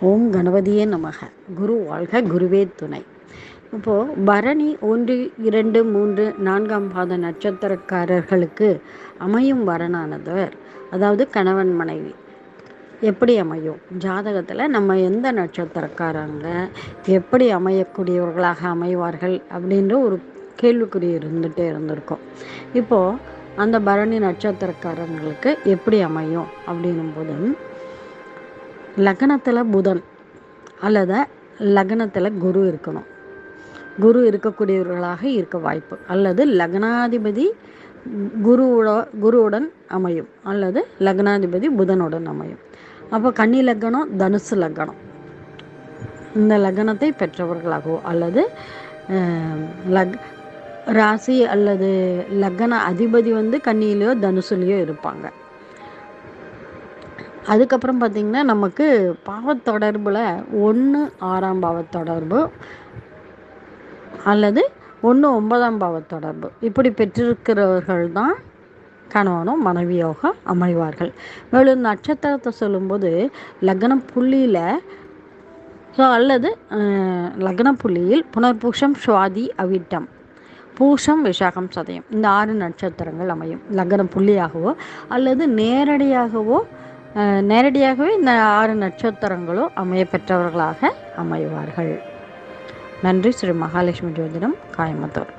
ஓம் கணபதியே நமக. குரு வாழ்க குருவே துணை. இப்போது பரணி ஒன்று இரண்டு மூன்று நான்காம் பாத நட்சத்திரக்காரர்களுக்கு அமையும் வரனானவர் அதாவது கணவன் மனைவி. எப்படி அமையும்? ஜாதகத்தில் நம்ம எந்த நட்சத்திரக்காரங்க எப்படி அமையக்கூடியவர்களாக அமைவார்கள் அப்படின்ற ஒரு கேள்விக்குறி இருந்துகிட்டே இருந்திருக்கும். இப்போது அந்த பரணி நட்சத்திரக்காரங்களுக்கு எப்படி அமையும் அப்படின்னும் போது லக்னத்தில் புதன் அல்லது லக்னத்தில் குரு இருக்கணும். குரு இருக்கக்கூடியவர்களாக இருக்க வாய்ப்பு. அல்லது லக்னாதிபதி குருவோட குருவுடன் அமையும். அல்லது லக்னாதிபதி புதனுடன் அமையும். அப்போ கன்னி லக்னம் தனுசு லக்னம். இந்த லக்னத்தை பெற்றவர்களாகவோ அல்லது லக் ராசி அல்லது லக்ன அதிபதி வந்து கன்னியிலையோ தனுசுலேயோ இருப்பாங்க. அதுக்கப்புறம் பார்த்திங்கன்னா நமக்கு பாவத்தொடர்பில் ஒன்று ஆறாம் பாவத்தொடர்பு அல்லது ஒன்று ஒன்பதாம் பாவத்தொடர்பு இப்படி பெற்றிருக்கிறவர்கள் தான் கணவனும் மனைவியாக அமைவார்கள். மேலும் நட்சத்திரத்தை சொல்லும்போது லக்னம் புள்ளியில் ஸோ அல்லது லக்ன புள்ளியில் புனர்பூஷம் சுவாதி அவிட்டம் பூஷம் விஷாகம் சதயம். இந்த ஆறு நட்சத்திரங்கள் அமையும். லக்ன புள்ளியாகவோ அல்லது நேரடியாகவோ நேரடியாகவே இந்த ஆறு நட்சத்திரங்களும் அமைய பெற்றவர்களாக அமைவார்கள். நன்றி ஸ்ரீ மகாலட்சுமி ஜோதிடம் காயமத்தூர்.